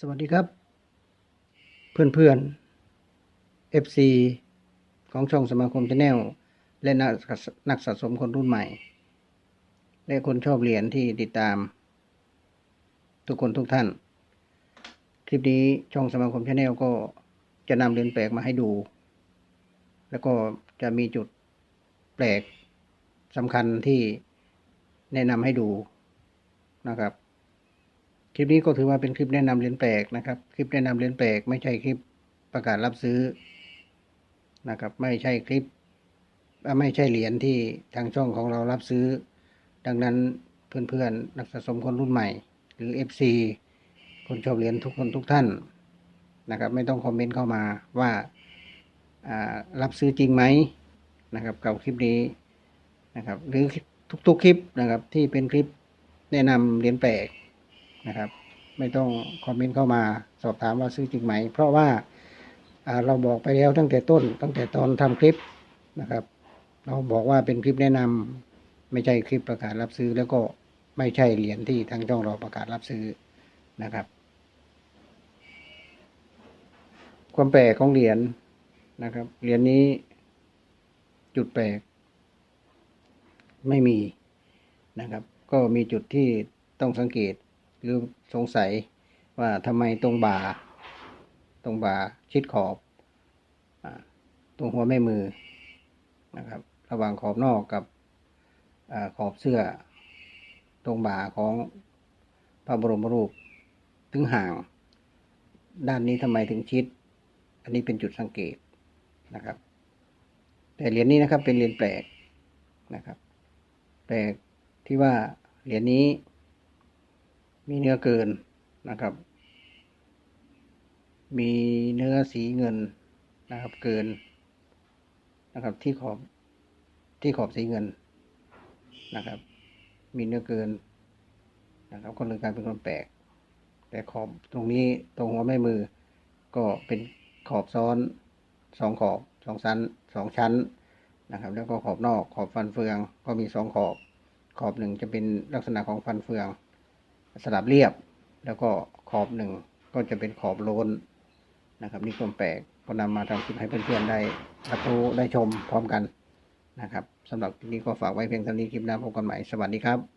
สวัสดีครับ เพื่อนเพื่อนๆ FC ของช่องสมาคมชาแนลและนักนักสะสมคนรุ่นใหม่ และคนชอบเหรียญที่ติดตาม ทุกคนทุกท่าน คลิปนี้ช่องสมาคมชาแนลก็จะนำเหรียญแปลกมาให้ดู แล้วก็จะมีจุดแปลกสำคัญที่แนะนำให้ดูนะครับ คลิปนี้ก็ถือว่าเป็นคลิปแนะนำเหรียญแปลกนะครับ คลิปแนะนำเหรียญแปลก ไม่ใช่คลิปประกาศรับซื้อนะครับ ไม่ใช่คลิปไม่ใช่เหรียญที่ทางช่องของเรารับซื้อ ดังนั้นเพื่อนๆนักสะสมคนรุ่นใหม่ หรือ FC คนชอบเหรียญทุกคนทุกท่านนะครับ ไม่ต้องคอมเมนต์เข้ามาว่าอ่ารับซื้อจริงไหมนะครับกับคลิปนี้นะครับ หรือทุกๆคลิปนะครับที่เป็นคลิปแนะนำเหรียญแปลก นะครับ ไม่ต้องคอมเมนต์เข้ามาสอบถามว่าซื้อจริงไหม เพราะว่าเราบอกไปแล้วตั้งแต่ต้น ตั้งแต่ตอนทำคลิปนะครับ เราบอกว่าเป็นคลิปแนะนำไม่ใช่คลิปประกาศรับซื้อแล้วก็ไม่ใช่เหรียญที่ทางช่องเราประกาศรับซื้อนะครับ ความแปลกของเหรียญนะครับ เหรียญนี้จุดแปลก ไม่มีนะครับ ก็มีจุดที่ต้องสังเกต หรือสงสัยว่าทำไมตรงบ่า ตรงบ่าชิดขอบอตรงหัวแม่มือนะครับ ระหว่างขอบนอกกับอขอบเสื้อ ตรงบ่าของพระบรมรูปถึงห่าง ด้านนี้ทำไมถึงชิด อันนี้เป็นจุดสังเกตนะครับ แต่เหรียญนี้นะครับเป็นเหรียญแปลกนะครับ แปลกที่ว่าเหรียญนี้ มีเนื้อเกินนะครับ มีเนื้อสีเงินนะครับเกินนะครับที่ขอบที่ขอบสีเงินนะครับ มีเนื้อเกินนะครับก็เลยกลายเป็นคนแปลก แต่ขอบตรงนี้ตรงหัวแม่มือ ก็เป็นขอบซ้อนสองขอบสองชั้นสองชั้นนะครับ แล้วก็ขอบนอกขอบฟันเฟืองก็มีสองขอบ ขอบหนึ่งจะเป็นลักษณะของฟันเฟือง สลับเรียบ แล้วก็ขอบหนึ่งก็จะเป็นขอบโลนนะครับ นี่ความแปลกก็นำมาทำคลิปให้เพื่อนๆได้รับรู้ได้ชมพร้อมกันนะครับสำหรับคลิปนี้ก็ฝากไว้เพียงเท่านี้คลิปหน้าพบกันใหม่สวัสดีครับ